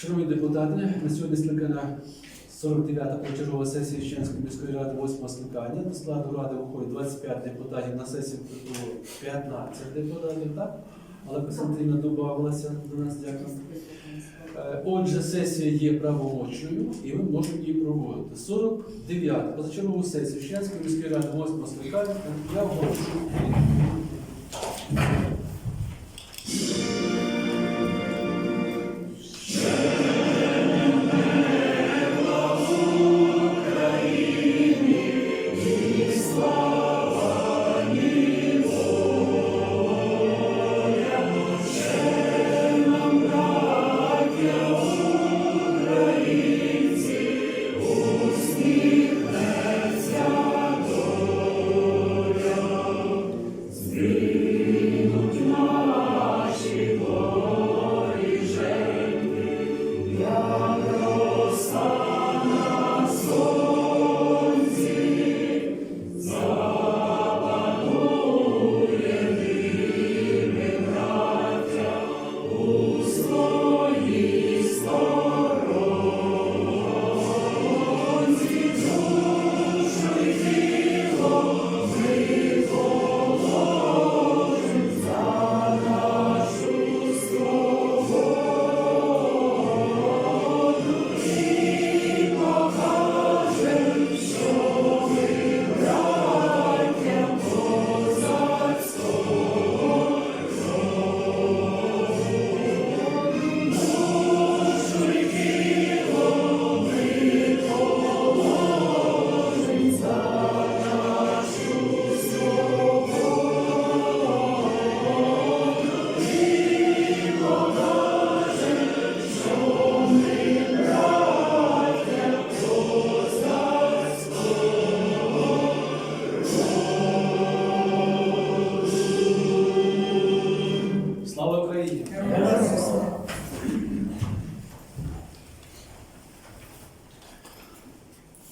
Шановні депутати, на сьогодні скликана 49-та почергова сесія Щенської міської ради 8 скликання. До складу ради виходить 25 депутатів, на сесію прибуло 15 депутатів, так? Але Костянтина додавалася до нас, дякую. Е, Отже, сесія є правомочною і ми можемо її проводити. 49 позачергову сесію Щенської міської ради 8 скликання я оголошую.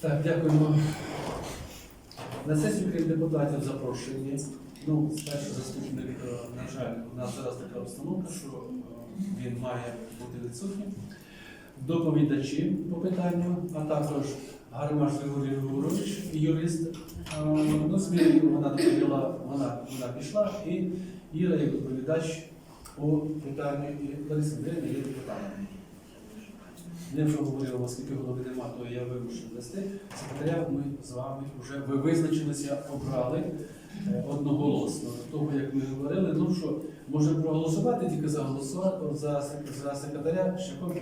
Так, дякуємо. На сесію крім депутатів запрошені. Ну, перший заступник, е, на жаль, у нас зараз така обстановка, що е, він має бути відсутнім. Доповідачі по питанню, а також Гармаш Григорій Григорович, юрист. Е, Ну, Смілі вона доповіла, вона, вона пішла, і Іра як доповідач по питанню і Лариса є питання. Не вже говорили, оскільки голови нема, то я вимушений вести. Секретаря ми з вами вже ви визначилися, обрали е, одноголосно. Того, як ми говорили, ну що можемо проголосувати, тільки за голосувати за, за секретаря шляхом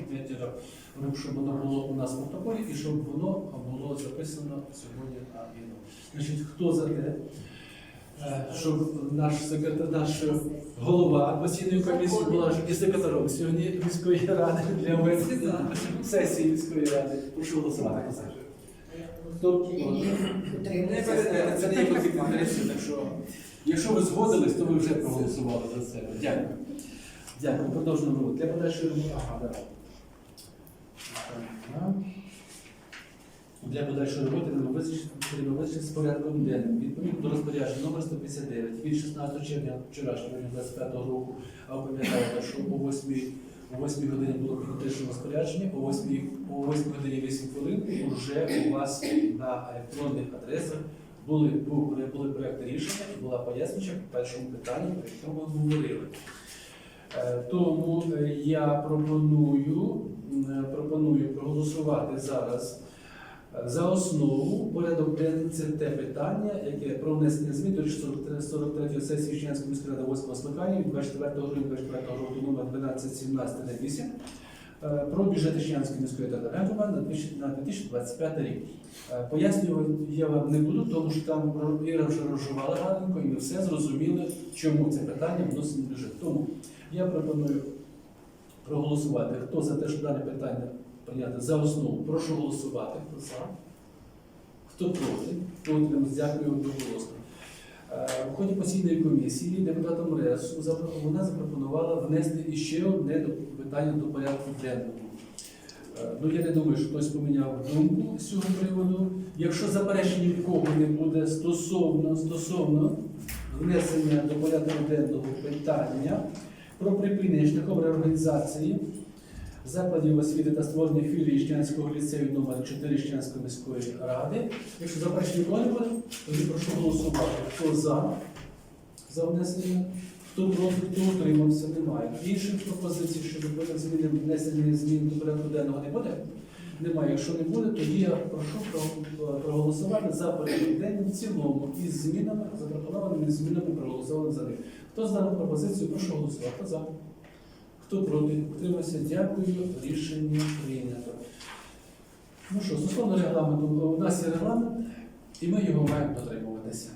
рук, щоб воно було у нас в протоколі і щоб воно було записано сьогодні на відео. Значить, хто за те, щоб наш секретар, наш голова постійної комісії була і секретаром сьогодні міської ради для ведення сесії міської ради. Прошу голосувати. за. Хто це не конфлікт інтересів, так що якщо ви згодились, то ви вже проголосували за це. Дякую. Дякую. Продовжуємо роботу. Для подальшої роботи. Ага. Так. Для подальшої роботи нам визначити визначити з порядком денним. Відповідно до розпорядження номер 159 від 16 червня вчорашнього 25 року, а ви пам'ятаєте, що о 8 о 8 годині було критичне розпорядження, о 8, о 8 годині 8 хвилин вже у вас на електронних адресах були, були, були проекти рішення і була пояснення по першому питанню, про яке ми говорили. Е, Тому е, я пропоную, пропоную проголосувати зараз за основу порядок денний це те питання, яке про внесення змін до 43 сесії Членської міської ради 8 скликання від 24 грудня 24 року номер 1217 на 8 е, про бюджет Членської міської ради на 2025 рік. Е, Пояснювати я вам не буду, тому що там Іра вже розживала гарненько, і ми все зрозуміли, чому це питання вносить бюджет. Тому я пропоную проголосувати. Хто за те, щоб дане питання прийняти за основу, прошу голосувати. Хто за? Хто проти? Хто? Дякую одноголосно. Е, В ході постійної комісії депутатом РЕСу вона запропонувала внести іще одне питання до порядку денного. Е, Ну, я не думаю, що хтось поміняв думку з цього приводу. Якщо заперечень нікого не буде стосовно, стосовно внесення до порядку денного питання про припинення шляхом реорганізації закладів освіти та створення філії Щенського ліцею номер 4 Щенської міської ради. Якщо заперечень нікого не тоді прошу голосувати. Хто за? За внесення? Хто проти, хто утримався, немає. Інших пропозицій щодо зміни внесення змін до порядку денного не буде? Немає. Якщо не буде, тоді я прошу проголосувати за порядок денний в цілому із змінами, запропонованими змінами проголосованими за них. Хто за пропозицію, прошу голосувати. За? Хто проти? Утримався. Дякую. Рішення прийнято. Ну що, стосовно регламенту, у нас є регламент, і ми його маємо дотримуватися.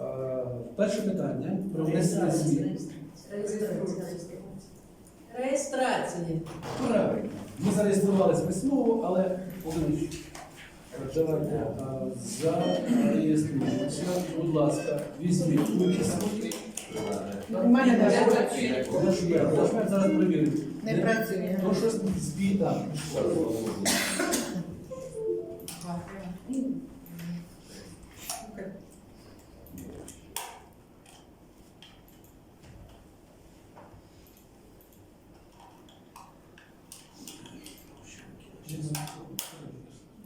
Е, Перше питання про внесення змін. Реєстрації. Правильно. Ми зареєструвалися письмово, але давайте е, зареєструємося. Будь ласка, візьміть участь. Мене не працює. подожди, зараз перевіримо. Не працює. То щось.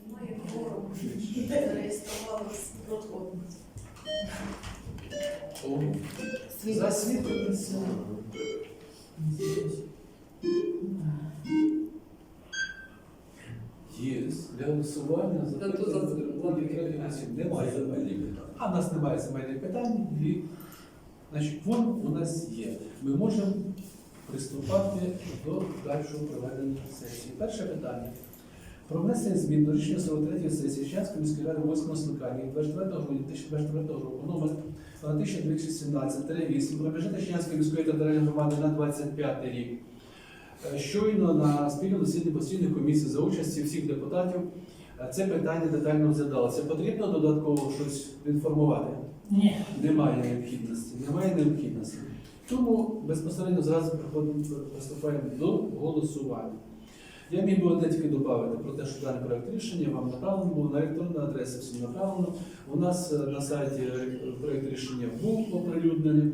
Моє. Зареєструвалися протокол. О, Засвітлюється. Є для голосування за немає земельних питань. А в нас немає земельних питань, і значить, вон у нас є. Ми можемо приступати до дальшого проведення сесії. Перше питання. Про внесення змін до рішення 43-ї сесії Щанської міської ради 8 скликання 24 грудня 2024 року номер 1217-8 про бюджет міської територіальної громади на 25 рік. Е, Щойно на спільному засіданні постійної комісії за участі всіх депутатів е, це питання детально розглядалося. Потрібно додатково щось інформувати? Ні. Немає необхідності. Немає необхідності. Тому безпосередньо зразу приступаємо до голосування. Я міг би одне тільки додати про те, що даний проект рішення вам направлено було на електронну адресу всім направлено. У нас е, на сайті проєкт проект рішення був оприлюднений,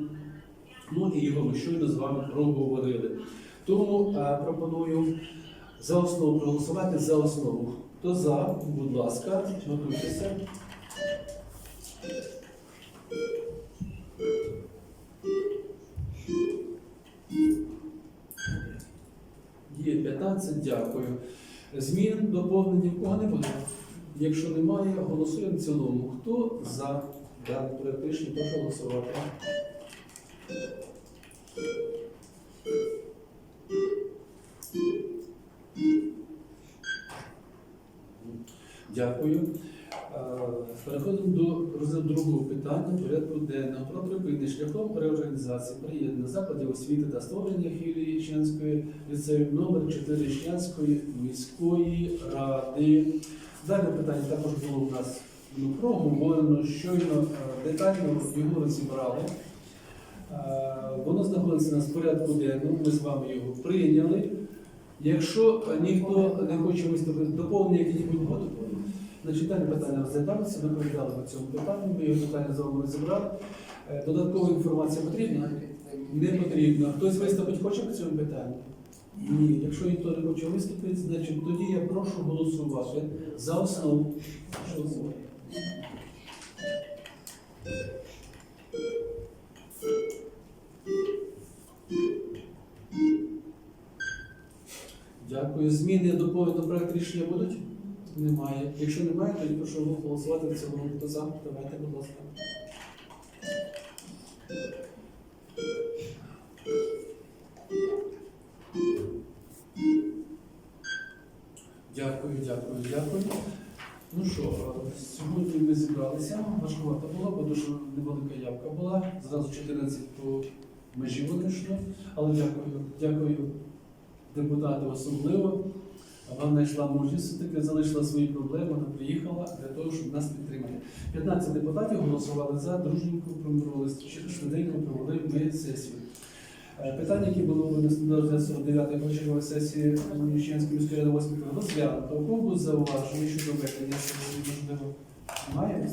ну і його ми щойно з вами проговорили. Тому е, пропоную за основу проголосувати за основу. Хто за, будь ласка, готуйтеся. Дякую. Змін, доповнення кого не буде? Якщо немає, голосуємо в цілому. Хто за даний проект рішення, прошу голосувати. Дякую. Е, Переходимо до розгляду другого питання порядку денного про припинення шляхом реорганізації приєднання закладів освіти та створення філії Щенської ліцею номер 4 Щенської міської ради. Дане питання також було у нас ну, проговорено, щойно е, детально його розібрали. Е, Воно знаходиться на порядку денному, ми з вами його прийняли. Якщо ніхто не хоче виступити доповнення які-небудь будуть, значить питання розглядалося, ми повідали по цьому питанню, ми його питання з вами розібрали. Е, Додаткова інформація потрібна? Не потрібно. Хтось виступити хоче по цьому питанню? Ні. Якщо ніхто не хоче виступити, значить тоді я прошу голосувати за основу. Дякую. Зміни до проекту рішення будуть? Немає. Якщо немає, то я прошу голосувати в цілому. Хто за? Давайте, будь ласка. Дякую, дякую, дякую. Ну що, е, сьогодні ми зібралися. Важкувато було, бо дуже невелика явка була. Зразу 14 по межі винайшло. Але дякую, дякую депутату особливо. Вона знайшла мужність, все-таки залишила свої проблеми, вона приїхала для того, щоб нас підтримати. 15 депутатів голосували за, дружненько промовили, швиденько провели ми сесію. Е, Питання, які було винесено до розгляду 49-ї почергової сесії Міщенської міської ради 8 розглянуто. У кого зауваження щодо ведення сесії, можливо, немає?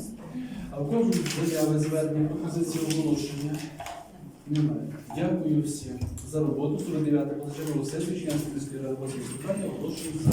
А у кого заяви, звернення, пропозиції оголошення? Немає. Дякую всім за роботу. 49 позачергове сесію Чинянської міської ради питання оголошую за.